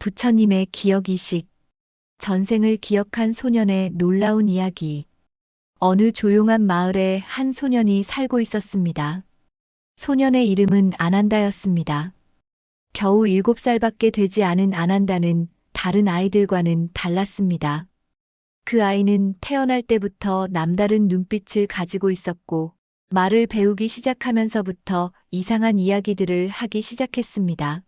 부처님의 기억이식, 전생을 기억한 소년의 놀라운 이야기. 어느 조용한 마을에 한 소년이 살고 있었습니다. 소년의 이름은 아난다였습니다. 겨우 7살밖에 되지 않은 아난다는 다른 아이들과는 달랐습니다. 그 아이는 태어날 때부터 남다른 눈빛을 가지고 있었고, 말을 배우기 시작하면서부터 이상한 이야기들을 하기 시작했습니다.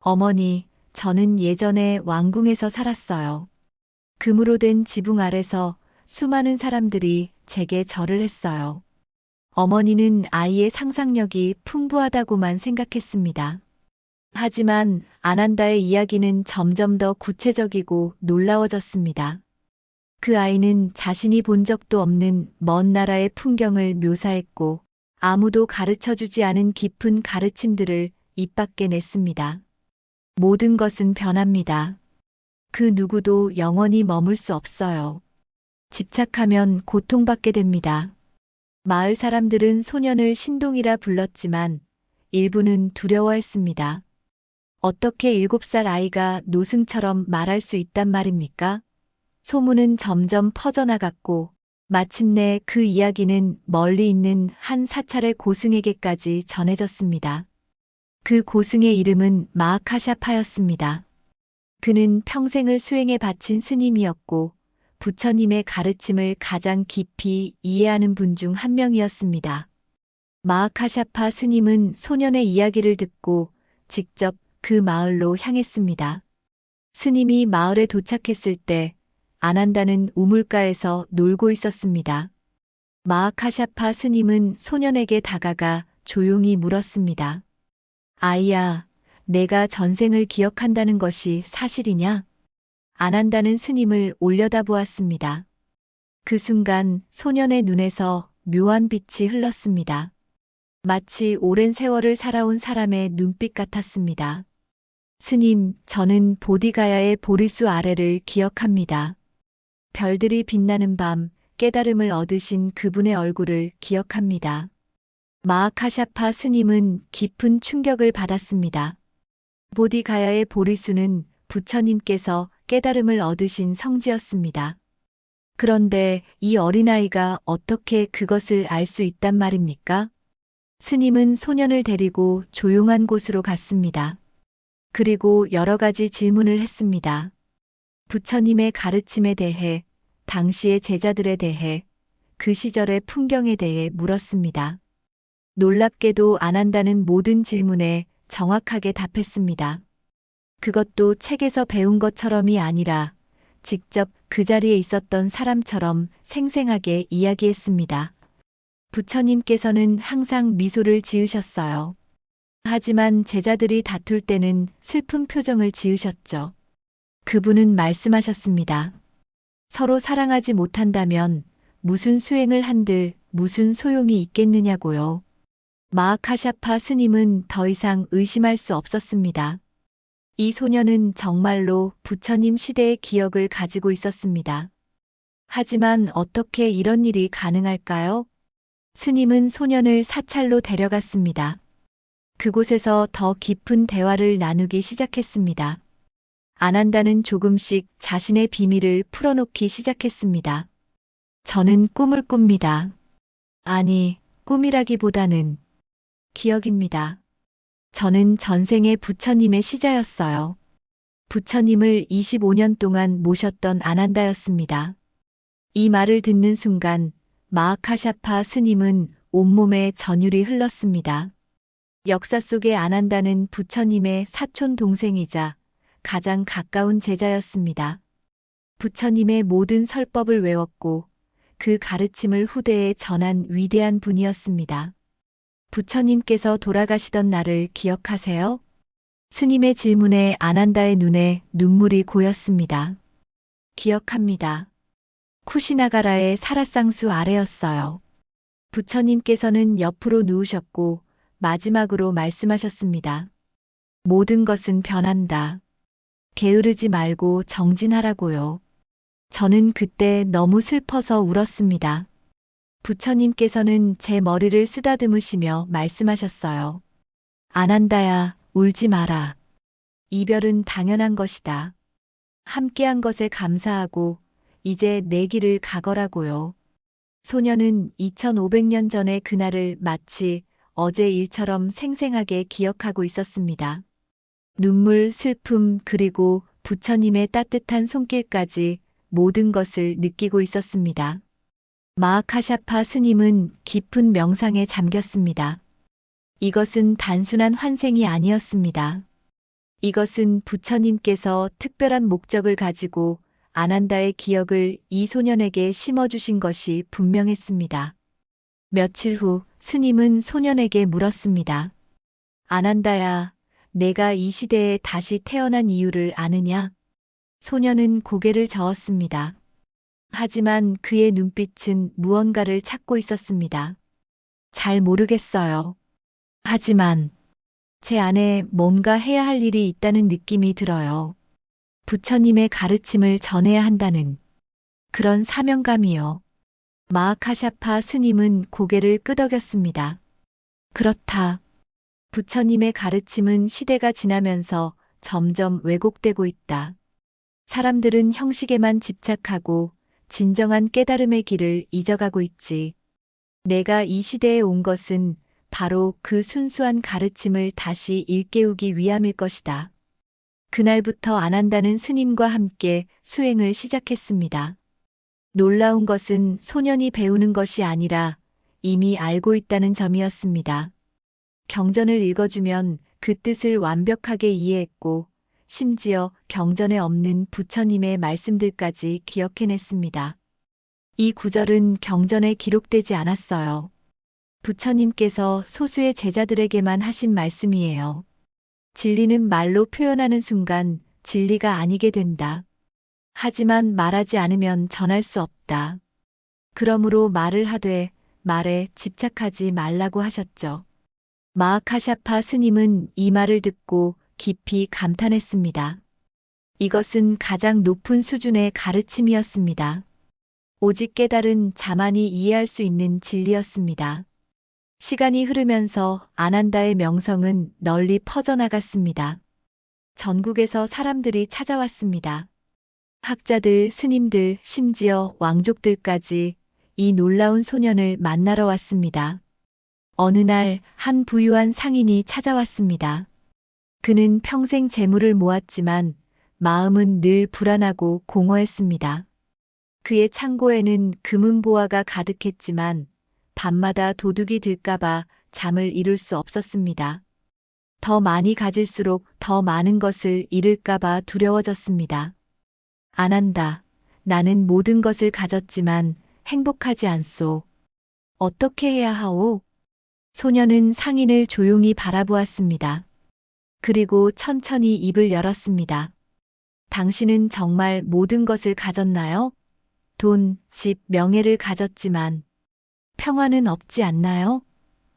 어머니, 저는 예전에 왕궁에서 살았어요. 금으로 된 지붕 아래서 수많은 사람들이 제게 절을 했어요. 어머니는 아이의 상상력이 풍부하다고만 생각했습니다. 하지만 아난다의 이야기는 점점 더 구체적이고 놀라워졌습니다. 그 아이는 자신이 본 적도 없는 먼 나라의 풍경을 묘사했고 아무도 가르쳐 주지 않은 깊은 가르침들을 입 밖에 냈습니다. 모든 것은 변합니다. 그 누구도 영원히 머물 수 없어요. 집착하면 고통받게 됩니다. 마을 사람들은 소년을 신동이라 불렀지만 일부는 두려워했습니다. 어떻게 일곱 살 아이가 노승처럼 말할 수 있단 말입니까? 소문은 점점 퍼져나갔고 마침내 그 이야기는 멀리 있는 한 사찰의 고승에게까지 전해졌습니다. 그 고승의 이름은 마아카샤파였습니다. 그는 평생을 수행에 바친 스님이었고 부처님의 가르침을 가장 깊이 이해하는 분 중 한 명이었습니다. 마아카샤파 스님은 소년의 이야기를 듣고 직접 그 마을로 향했습니다. 스님이 마을에 도착했을 때 아난다는 우물가에서 놀고 있었습니다. 마아카샤파 스님은 소년에게 다가가 조용히 물었습니다. 아이야, 내가 전생을 기억한다는 것이 사실이냐? 아난다는 스님을 올려다보았습니다. 그 순간 소년의 눈에서 묘한 빛이 흘렀습니다. 마치 오랜 세월을 살아온 사람의 눈빛 같았습니다. 스님, 저는 보디가야의 보리수 아래를 기억합니다. 별들이 빛나는 밤 깨달음을 얻으신 그분의 얼굴을 기억합니다. 마아카샤파 스님은 깊은 충격을 받았습니다. 보디가야의 보리수는 부처님께서 깨달음을 얻으신 성지였습니다. 그런데 이 어린아이가 어떻게 그것을 알 수 있단 말입니까? 스님은 소년을 데리고 조용한 곳으로 갔습니다. 그리고 여러 가지 질문을 했습니다. 부처님의 가르침에 대해, 당시의 제자들에 대해, 그 시절의 풍경에 대해 물었습니다. 놀랍게도 안 한다는 모든 질문에 정확하게 답했습니다. 그것도 책에서 배운 것처럼이 아니라 직접 그 자리에 있었던 사람처럼 생생하게 이야기했습니다. 부처님께서는 항상 미소를 지으셨어요. 하지만 제자들이 다툴 때는 슬픈 표정을 지으셨죠. 그분은 말씀하셨습니다. 서로 사랑하지 못한다면 무슨 수행을 한들 무슨 소용이 있겠느냐고요. 마아카샤파 스님은 더 이상 의심할 수 없었습니다. 이 소년은 정말로 부처님 시대의 기억을 가지고 있었습니다. 하지만 어떻게 이런 일이 가능할까요? 스님은 소년을 사찰로 데려갔습니다. 그곳에서 더 깊은 대화를 나누기 시작했습니다. 아난다는 조금씩 자신의 비밀을 풀어놓기 시작했습니다. 저는 꿈을 꿉니다. 아니, 꿈이라기보다는 기억입니다. 저는 전생의 부처님의 시자였어요. 부처님을 25년 동안 모셨던 아난다였습니다. 이 말을 듣는 순간 마아카샤파 스님은 온몸에 전율이 흘렀습니다. 역사 속의 아난다는 부처님의 사촌 동생이자 가장 가까운 제자였습니다. 부처님의 모든 설법을 외웠고 그 가르침을 후대에 전한 위대한 분이었습니다. 부처님께서 돌아가시던 날을 기억하세요? 스님의 질문에 아난다의 눈에 눈물이 고였습니다. 기억합니다. 쿠시나가라의 사라쌍수 아래였어요. 부처님께서는 옆으로 누우셨고 마지막으로 말씀하셨습니다. 모든 것은 변한다. 게으르지 말고 정진하라고요. 저는 그때 너무 슬퍼서 울었습니다. 부처님께서는 제 머리를 쓰다듬으시며 말씀하셨어요. 안 한다야, 울지 마라. 이별은 당연한 것이다. 함께한 것에 감사하고 이제 내 길을 가거라고요. 소녀는 2500년 전의 그날을 마치 어제 일처럼 생생하게 기억하고 있었습니다. 눈물, 슬픔, 그리고 부처님의 따뜻한 손길까지 모든 것을 느끼고 있었습니다. 마하카샤파 스님은 깊은 명상에 잠겼습니다. 이것은 단순한 환생이 아니었습니다. 이것은 부처님께서 특별한 목적을 가지고 아난다의 기억을 이 소년에게 심어주신 것이 분명했습니다. 며칠 후 스님은 소년에게 물었습니다. 아난다야, 내가 이 시대에 다시 태어난 이유를 아느냐? 소년은 고개를 저었습니다. 하지만 그의 눈빛은 무언가를 찾고 있었습니다. 잘 모르겠어요. 하지만 제 안에 뭔가 해야 할 일이 있다는 느낌이 들어요. 부처님의 가르침을 전해야 한다는 그런 사명감이요. 마하카샤파 스님은 고개를 끄덕였습니다. 그렇다. 부처님의 가르침은 시대가 지나면서 점점 왜곡되고 있다. 사람들은 형식에만 집착하고 진정한 깨달음의 길을 잊어가고 있지. 내가 이 시대에 온 것은 바로 그 순수한 가르침을 다시 일깨우기 위함일 것이다. 그날부터 안 한다는 스님과 함께 수행을 시작했습니다. 놀라운 것은 소년이 배우는 것이 아니라 이미 알고 있다는 점이었습니다. 경전을 읽어주면 그 뜻을 완벽하게 이해했고 심지어 경전에 없는 부처님의 말씀들까지 기억해냈습니다. 이 구절은 경전에 기록되지 않았어요. 부처님께서 소수의 제자들에게만 하신 말씀이에요. 진리는 말로 표현하는 순간 진리가 아니게 된다. 하지만 말하지 않으면 전할 수 없다. 그러므로 말을 하되 말에 집착하지 말라고 하셨죠. 마하카샤파 스님은 이 말을 듣고 깊이 감탄했습니다. 이것은 가장 높은 수준의 가르침이었습니다. 오직 깨달은 자만이 이해할 수 있는 진리였습니다. 시간이 흐르면서 아난다의 명성은 널리 퍼져나갔습니다. 전국에서 사람들이 찾아왔습니다. 학자들, 스님들, 심지어 왕족들까지 이 놀라운 소년을 만나러 왔습니다. 어느 날 한 부유한 상인이 찾아왔습니다. 그는 평생 재물을 모았지만 마음은 늘 불안하고 공허했습니다. 그의 창고에는 금은보화가 가득했지만 밤마다 도둑이 들까봐 잠을 이룰 수 없었습니다. 더 많이 가질수록 더 많은 것을 잃을까봐 두려워졌습니다. 안 한다. 나는 모든 것을 가졌지만 행복하지 않소. 어떻게 해야 하오? 소녀는 상인을 조용히 바라보았습니다. 그리고 천천히 입을 열었습니다. 당신은 정말 모든 것을 가졌나요? 돈, 집, 명예를 가졌지만 평화는 없지 않나요?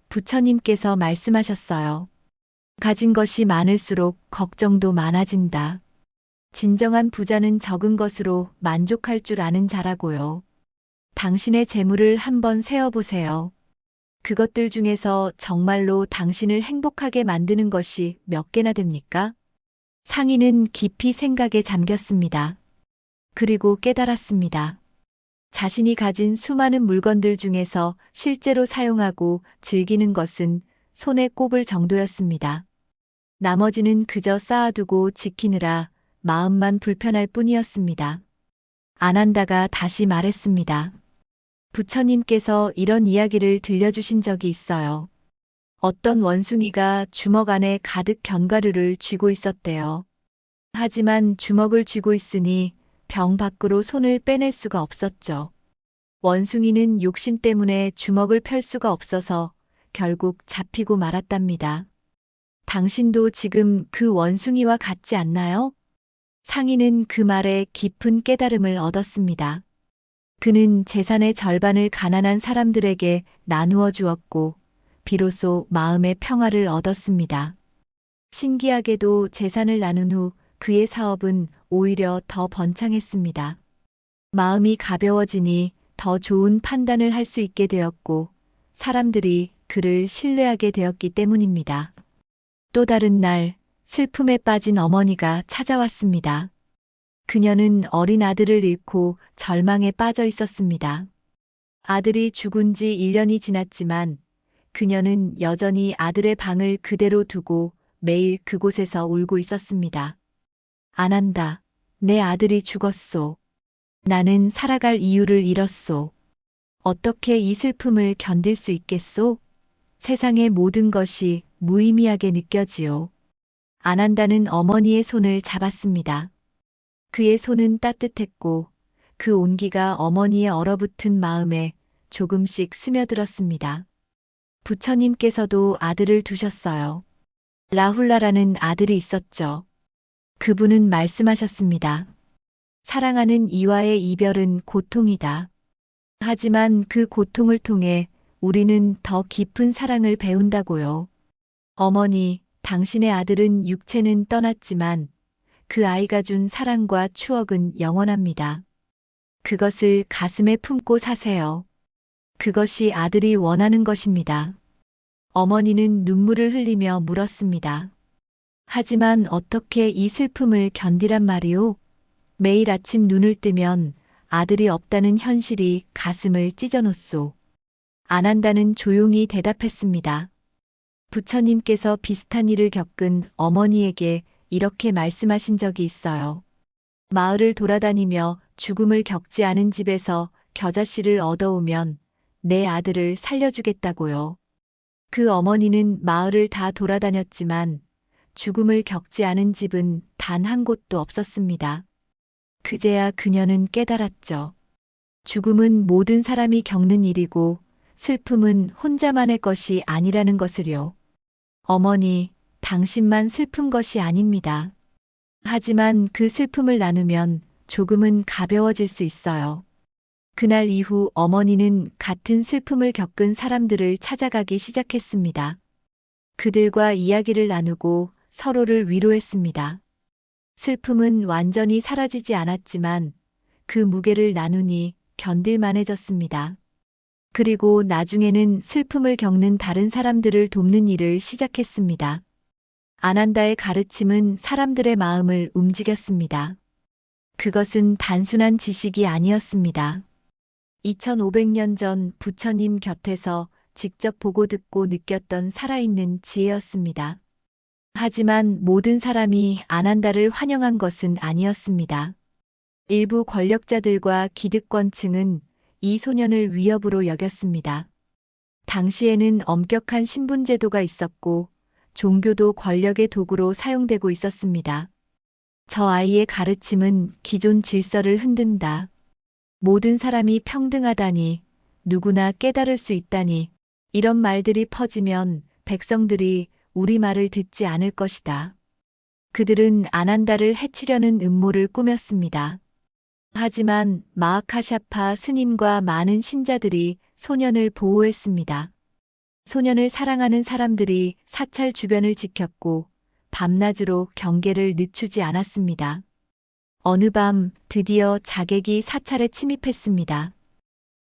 부처님께서 말씀하셨어요. 가진 것이 많을수록 걱정도 많아진다. 진정한 부자는 적은 것으로 만족할 줄 아는 자라고요. 당신의 재물을 한번 세어보세요. 그것들 중에서 정말로 당신을 행복하게 만드는 것이 몇 개나 됩니까? 상인은 깊이 생각에 잠겼습니다. 그리고 깨달았습니다. 자신이 가진 수많은 물건들 중에서 실제로 사용하고 즐기는 것은 손에 꼽을 정도였습니다. 나머지는 그저 쌓아두고 지키느라 마음만 불편할 뿐이었습니다. 아난다가 다시 말했습니다. 부처님께서 이런 이야기를 들려주신 적이 있어요. 어떤 원숭이가 주먹 안에 가득 견과류를 쥐고 있었대요. 하지만 주먹을 쥐고 있으니 병 밖으로 손을 빼낼 수가 없었죠. 원숭이는 욕심 때문에 주먹을 펼 수가 없어서 결국 잡히고 말았답니다. 당신도 지금 그 원숭이와 같지 않나요? 상인은 그 말에 깊은 깨달음을 얻었습니다. 그는 재산의 절반을 가난한 사람들에게 나누어 주었고, 비로소 마음의 평화를 얻었습니다. 신기하게도 재산을 나눈 후 그의 사업은 오히려 더 번창했습니다. 마음이 가벼워지니 더 좋은 판단을 할 수 있게 되었고, 사람들이 그를 신뢰하게 되었기 때문입니다. 또 다른 날, 슬픔에 빠진 어머니가 찾아왔습니다. 그녀는 어린 아들을 잃고 절망에 빠져 있었습니다. 아들이 죽은 지 1년이 지났지만 그녀는 여전히 아들의 방을 그대로 두고 매일 그곳에서 울고 있었습니다. 안 한다. 내 아들이 죽었소. 나는 살아갈 이유를 잃었소. 어떻게 이 슬픔을 견딜 수 있겠소? 세상의 모든 것이 무의미하게 느껴지요. 안 한다는 어머니의 손을 잡았습니다. 그의 손은 따뜻했고 그 온기가 어머니의 얼어붙은 마음에 조금씩 스며들었습니다. 부처님께서도 아들을 두셨어요. 라훌라라는 아들이 있었죠. 그분은 말씀하셨습니다. 사랑하는 이와의 이별은 고통이다. 하지만 그 고통을 통해 우리는 더 깊은 사랑을 배운다고요. 어머니, 당신의 아들은 육체는 떠났지만 그 아이가 준 사랑과 추억은 영원합니다. 그것을 가슴에 품고 사세요. 그것이 아들이 원하는 것입니다. 어머니는 눈물을 흘리며 물었습니다. 하지만 어떻게 이 슬픔을 견디란 말이오? 매일 아침 눈을 뜨면 아들이 없다는 현실이 가슴을 찢어놓소. 안 한다는 조용히 대답했습니다. 부처님께서 비슷한 일을 겪은 어머니에게 이렇게 말씀하신 적이 있어요. 마을을 돌아다니며 죽음을 겪지 않은 집에서 겨자씨를 얻어오면 내 아들을 살려주겠다고요. 그 어머니는 마을을 다 돌아다녔지만 죽음을 겪지 않은 집은 단 한 곳도 없었습니다. 그제야 그녀는 깨달았죠. 죽음은 모든 사람이 겪는 일이고 슬픔은 혼자만의 것이 아니라는 것을요. 어머니, 당신만 슬픈 것이 아닙니다. 하지만 그 슬픔을 나누면 조금은 가벼워질 수 있어요. 그날 이후 어머니는 같은 슬픔을 겪은 사람들을 찾아가기 시작했습니다. 그들과 이야기를 나누고 서로를 위로했습니다. 슬픔은 완전히 사라지지 않았지만 그 무게를 나누니 견딜만해졌습니다. 그리고 나중에는 슬픔을 겪는 다른 사람들을 돕는 일을 시작했습니다. 아난다의 가르침은 사람들의 마음을 움직였습니다. 그것은 단순한 지식이 아니었습니다. 2500년 전 부처님 곁에서 직접 보고 듣고 느꼈던 살아있는 지혜였습니다. 하지만 모든 사람이 아난다를 환영한 것은 아니었습니다. 일부 권력자들과 기득권층은 이 소년을 위협으로 여겼습니다. 당시에는 엄격한 신분제도가 있었고 종교도 권력의 도구로 사용되고 있었습니다. 저 아이의 가르침은 기존 질서를 흔든다. 모든 사람이 평등하다니, 누구나 깨달을 수 있다니, 이런 말들이 퍼지면 백성들이 우리 말을 듣지 않을 것이다. 그들은 아난다를 해치려는 음모를 꾸몄습니다. 하지만 마아카샤파 스님과 많은 신자들이 소년을 보호했습니다. 소년을 사랑하는 사람들이 사찰 주변을 지켰고 밤낮으로 경계를 늦추지 않았습니다. 어느 밤 드디어 자객이 사찰에 침입했습니다.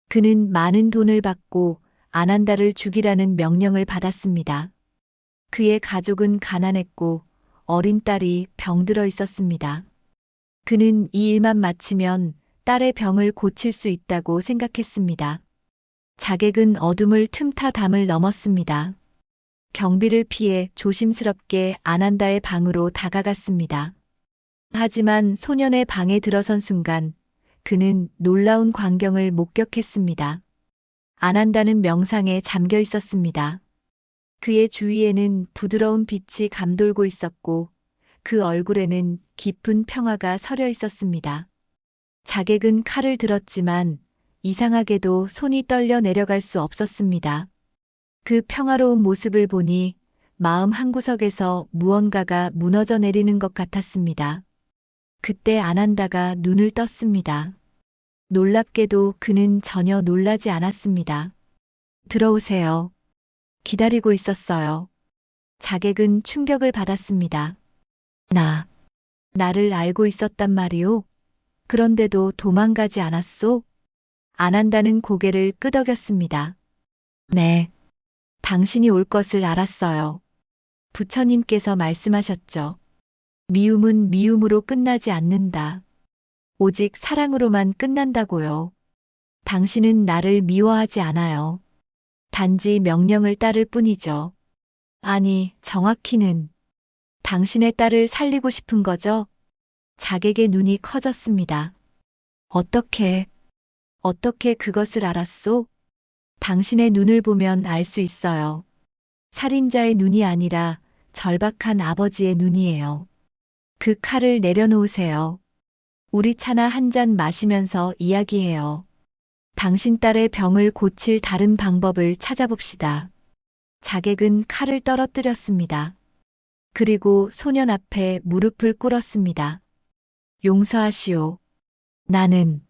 그는 많은 돈을 받고 아난다를 죽이라는 명령을 받았습니다. 그의 가족은 가난했고 어린 딸이 병들어 있었습니다. 그는 이 일만 마치면 딸의 병을 고칠 수 있다고 생각했습니다. 자객은 어둠을 틈타 담을 넘었습니다. 경비를 피해 조심스럽게 아난다의 방으로 다가갔습니다. 하지만 소년의 방에 들어선 순간 그는 놀라운 광경을 목격했습니다. 아난다는 명상에 잠겨 있었습니다. 그의 주위에는 부드러운 빛이 감돌고 있었고 그 얼굴에는 깊은 평화가 서려 있었습니다. 자객은 칼을 들었지만 이상하게도 손이 떨려 내려갈 수 없었습니다. 그 평화로운 모습을 보니 마음 한구석에서 무언가가 무너져 내리는 것 같았습니다. 그때 아난다가 눈을 떴습니다. 놀랍게도 그는 전혀 놀라지 않았습니다. 들어오세요. 기다리고 있었어요. 자객은 충격을 받았습니다. 나, 나를 알고 있었단 말이오? 그런데도 도망가지 않았소? 안 한다는 고개를 끄덕였습니다. 네. 당신이 올 것을 알았어요. 부처님께서 말씀하셨죠. 미움은 미움으로 끝나지 않는다. 오직 사랑으로만 끝난다고요. 당신은 나를 미워하지 않아요. 단지 명령을 따를 뿐이죠. 아니, 정확히는 당신의 딸을 살리고 싶은 거죠? 자객의 눈이 커졌습니다. 어떻게, 어떻게 그것을 알았소? 당신의 눈을 보면 알 수 있어요. 살인자의 눈이 아니라 절박한 아버지의 눈이에요. 그 칼을 내려놓으세요. 우리 차나 한 잔 마시면서 이야기해요. 당신 딸의 병을 고칠 다른 방법을 찾아봅시다. 자객은 칼을 떨어뜨렸습니다. 그리고 소년 앞에 무릎을 꿇었습니다. 용서하시오. 나는,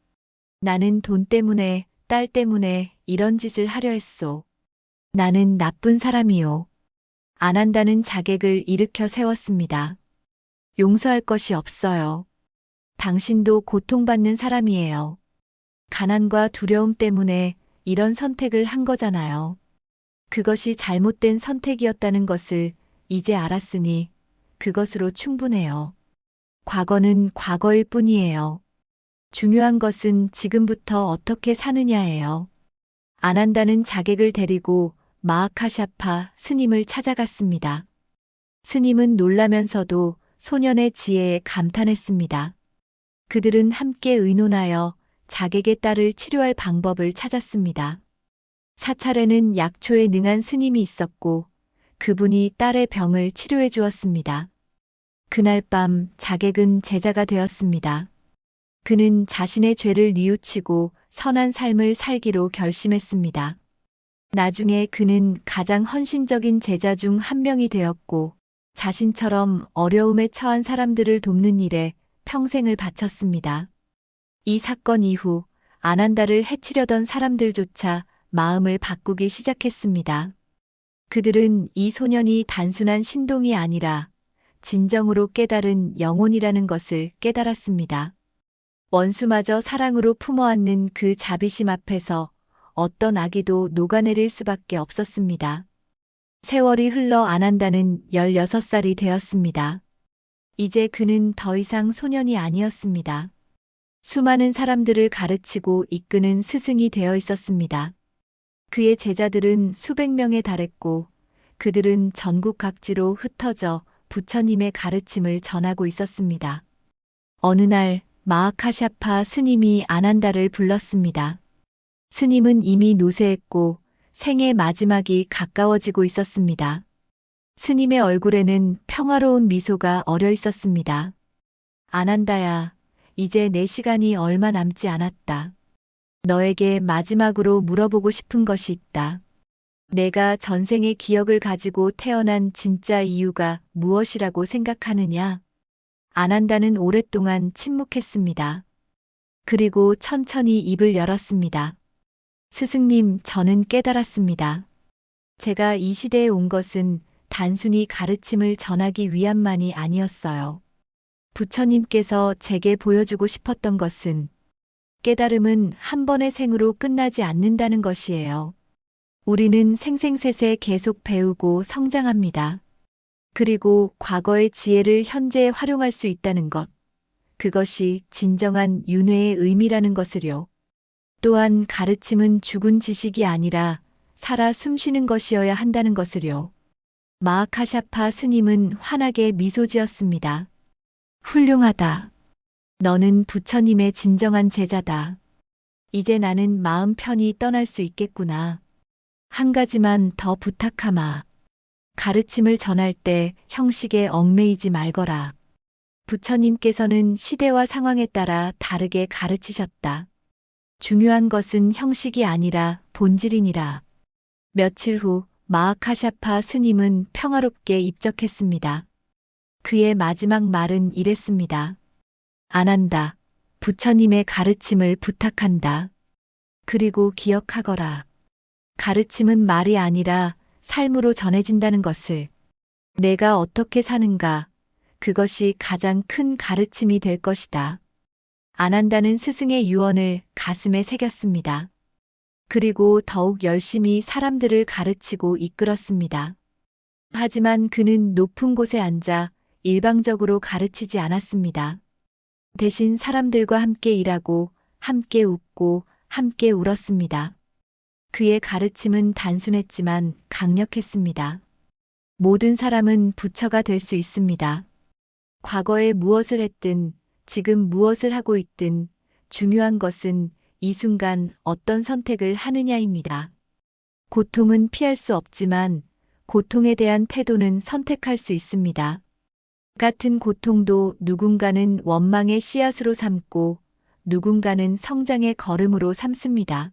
나는 돈 때문에, 딸 때문에 이런 짓을 하려 했소. 나는 나쁜 사람이요. 안 한다는 자객을 일으켜 세웠습니다. 용서할 것이 없어요. 당신도 고통받는 사람이에요. 가난과 두려움 때문에 이런 선택을 한 거잖아요. 그것이 잘못된 선택이었다는 것을 이제 알았으니 그것으로 충분해요. 과거는 과거일 뿐이에요. 중요한 것은 지금부터 어떻게 사느냐예요. 안 한다는 자객을 데리고 마아카샤파 스님을 찾아갔습니다. 스님은 놀라면서도 소년의 지혜에 감탄했습니다. 그들은 함께 의논하여 자객의 딸을 치료할 방법을 찾았습니다. 사찰에는 약초에 능한 스님이 있었고 그분이 딸의 병을 치료해 주었습니다. 그날 밤 자객은 제자가 되었습니다. 그는 자신의 죄를 뉘우치고 선한 삶을 살기로 결심했습니다. 나중에 그는 가장 헌신적인 제자 중 한 명이 되었고 자신처럼 어려움에 처한 사람들을 돕는 일에 평생을 바쳤습니다. 이 사건 이후 아난다를 해치려던 사람들조차 마음을 바꾸기 시작했습니다. 그들은 이 소년이 단순한 신동이 아니라 진정으로 깨달은 영혼이라는 것을 깨달았습니다. 원수마저 사랑으로 품어안는 그 자비심 앞에서 어떤 아기도 녹아내릴 수밖에 없었습니다. 세월이 흘러 아난다는 16살이 되었습니다. 이제 그는 더 이상 소년이 아니었습니다. 수많은 사람들을 가르치고 이끄는 스승이 되어 있었습니다. 그의 제자들은 수백 명에 달했고 그들은 전국 각지로 흩어져 부처님의 가르침을 전하고 있었습니다. 어느 날 마아카샤파 스님이 아난다를 불렀습니다. 스님은 이미 노쇠했고 생의 마지막이 가까워지고 있었습니다. 스님의 얼굴에는 평화로운 미소가 어려 있었습니다. 아난다야, 이제 내 시간이 얼마 남지 않았다. 너에게 마지막으로 물어보고 싶은 것이 있다. 내가 전생의 기억을 가지고 태어난 진짜 이유가 무엇이라고 생각하느냐? 아난다는 오랫동안 침묵했습니다. 그리고 천천히 입을 열었습니다. 스승님, 저는 깨달았습니다. 제가 이 시대에 온 것은 단순히 가르침을 전하기 위함만이 아니었어요. 부처님께서 제게 보여주고 싶었던 것은 깨달음은 한 번의 생으로 끝나지 않는다는 것이에요. 우리는 생생셋에 계속 배우고 성장합니다. 그리고 과거의 지혜를 현재에 활용할 수 있다는 것. 그것이 진정한 윤회의 의미라는 것을요. 또한 가르침은 죽은 지식이 아니라 살아 숨쉬는 것이어야 한다는 것을요. 마아카샤파 스님은 환하게 미소 지었습니다. 훌륭하다. 너는 부처님의 진정한 제자다. 이제 나는 마음 편히 떠날 수 있겠구나. 한 가지만 더 부탁하마. 가르침을 전할 때 형식에 얽매이지 말거라. 부처님께서는 시대와 상황에 따라 다르게 가르치셨다. 중요한 것은 형식이 아니라 본질이니라. 며칠 후 마아카샤파 스님은 평화롭게 입적했습니다. 그의 마지막 말은 이랬습니다. 안 한다. 부처님의 가르침을 부탁한다. 그리고 기억하거라. 가르침은 말이 아니라 삶으로 전해진다는 것을 내가 어떻게 사는가, 그것이 가장 큰 가르침이 될 것이다. 안 한다는 스승의 유언을 가슴에 새겼습니다. 그리고 더욱 열심히 사람들을 가르치고 이끌었습니다. 하지만 그는 높은 곳에 앉아 일방적으로 가르치지 않았습니다. 대신 사람들과 함께 일하고, 함께 웃고, 함께 울었습니다. 그의 가르침은 단순했지만 강력했습니다. 모든 사람은 부처가 될 수 있습니다. 과거에 무엇을 했든, 지금 무엇을 하고 있든, 중요한 것은 이 순간 어떤 선택을 하느냐입니다. 고통은 피할 수 없지만, 고통에 대한 태도는 선택할 수 있습니다. 같은 고통도 누군가는 원망의 씨앗으로 삼고, 누군가는 성장의 걸음으로 삼습니다.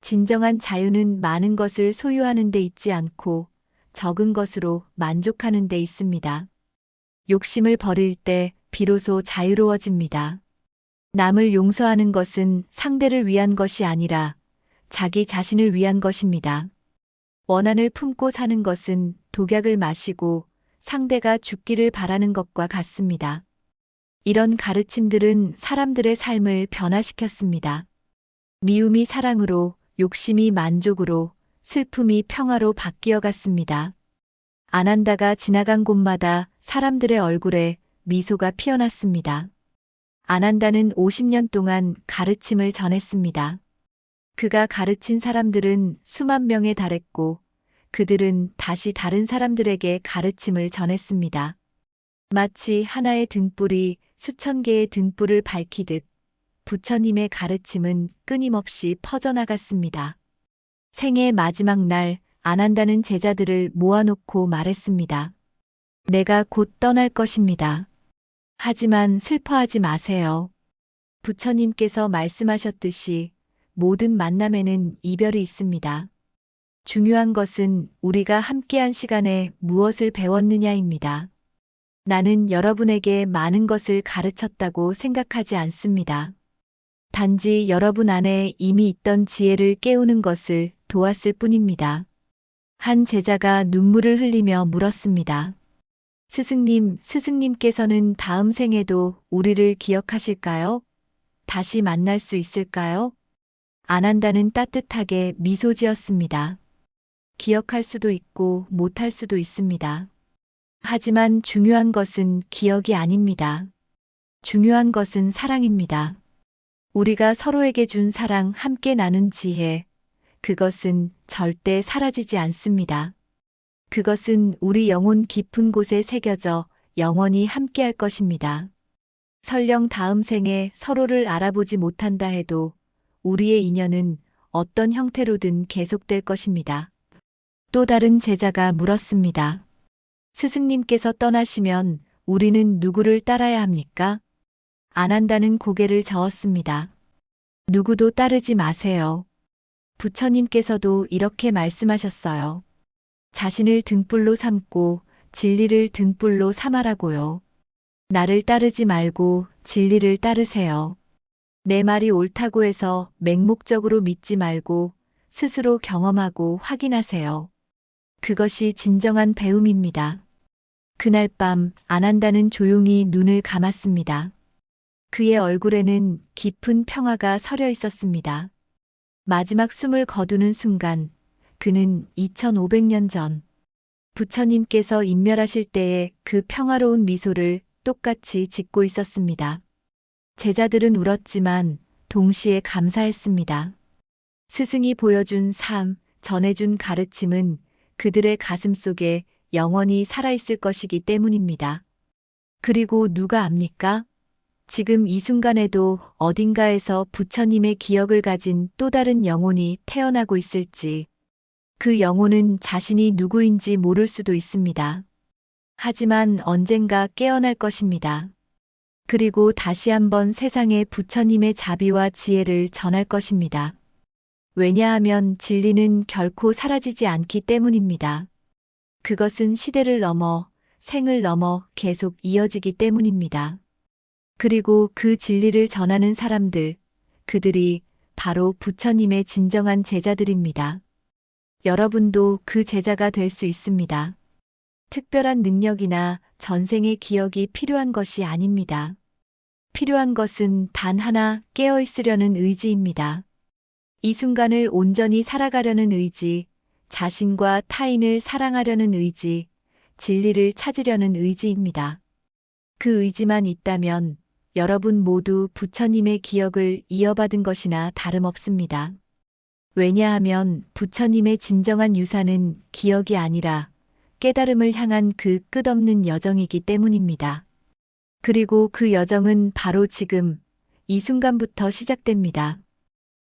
진정한 자유는 많은 것을 소유하는 데 있지 않고 적은 것으로 만족하는 데 있습니다. 욕심을 버릴 때 비로소 자유로워집니다. 남을 용서하는 것은 상대를 위한 것이 아니라 자기 자신을 위한 것입니다. 원한을 품고 사는 것은 독약을 마시고 상대가 죽기를 바라는 것과 같습니다. 이런 가르침들은 사람들의 삶을 변화시켰습니다. 미움이 사랑으로, 욕심이 만족으로, 슬픔이 평화로 바뀌어 갔습니다. 아난다가 지나간 곳마다 사람들의 얼굴에 미소가 피어났습니다. 아난다는 50년 동안 가르침을 전했습니다. 그가 가르친 사람들은 수만 명에 달했고, 그들은 다시 다른 사람들에게 가르침을 전했습니다. 마치 하나의 등불이 수천 개의 등불을 밝히듯 부처님의 가르침은 끊임없이 퍼져나갔습니다. 생의 마지막 날 안 한다는 제자들을 모아놓고 말했습니다. 내가 곧 떠날 것입니다. 하지만 슬퍼하지 마세요. 부처님께서 말씀하셨듯이 모든 만남에는 이별이 있습니다. 중요한 것은 우리가 함께한 시간에 무엇을 배웠느냐입니다. 나는 여러분에게 많은 것을 가르쳤다고 생각하지 않습니다. 단지 여러분 안에 이미 있던 지혜를 깨우는 것을 도왔을 뿐입니다. 한 제자가 눈물을 흘리며 물었습니다. 스승님, 스승님께서는 다음 생에도 우리를 기억하실까요? 다시 만날 수 있을까요? 안 한다는 따뜻하게 미소 지었습니다. 기억할 수도 있고 못할 수도 있습니다. 하지만 중요한 것은 기억이 아닙니다. 중요한 것은 사랑입니다. 우리가 서로에게 준 사랑 함께 나눈 지혜, 그것은 절대 사라지지 않습니다. 그것은 우리 영혼 깊은 곳에 새겨져 영원히 함께 할 것입니다. 설령 다음 생에 서로를 알아보지 못한다 해도 우리의 인연은 어떤 형태로든 계속될 것입니다. 또 다른 제자가 물었습니다. 스승님께서 떠나시면 우리는 누구를 따라야 합니까? 안 한다는 고개를 저었습니다. 누구도 따르지 마세요. 부처님께서도 이렇게 말씀하셨어요. 자신을 등불로 삼고 진리를 등불로 삼아라고요. 나를 따르지 말고 진리를 따르세요. 내 말이 옳다고 해서 맹목적으로 믿지 말고 스스로 경험하고 확인하세요. 그것이 진정한 배움입니다. 그날 밤 안 한다는 조용히 눈을 감았습니다. 그의 얼굴에는 깊은 평화가 서려 있었습니다. 마지막 숨을 거두는 순간 그는 2500년 전 부처님께서 인멸하실 때의 그 평화로운 미소를 똑같이 짓고 있었습니다. 제자들은 울었지만 동시에 감사했습니다. 스승이 보여준 삶, 전해준 가르침은 그들의 가슴 속에 영원히 살아있을 것이기 때문입니다. 그리고 누가 압니까? 지금 이 순간에도 어딘가에서 부처님의 기억을 가진 또 다른 영혼이 태어나고 있을지, 그 영혼은 자신이 누구인지 모를 수도 있습니다. 하지만 언젠가 깨어날 것입니다. 그리고 다시 한번 세상에 부처님의 자비와 지혜를 전할 것입니다. 왜냐하면 진리는 결코 사라지지 않기 때문입니다. 그것은 시대를 넘어 생을 넘어 계속 이어지기 때문입니다. 그리고 그 진리를 전하는 사람들, 그들이 바로 부처님의 진정한 제자들입니다. 여러분도 그 제자가 될 수 있습니다. 특별한 능력이나 전생의 기억이 필요한 것이 아닙니다. 필요한 것은 단 하나 깨어 있으려는 의지입니다. 이 순간을 온전히 살아가려는 의지, 자신과 타인을 사랑하려는 의지, 진리를 찾으려는 의지입니다. 그 의지만 있다면 여러분 모두 부처님의 기억을 이어받은 것이나 다름없습니다. 왜냐하면 부처님의 진정한 유산은 기억이 아니라 깨달음을 향한 그 끝없는 여정이기 때문입니다. 그리고 그 여정은 바로 지금, 이 순간부터 시작됩니다.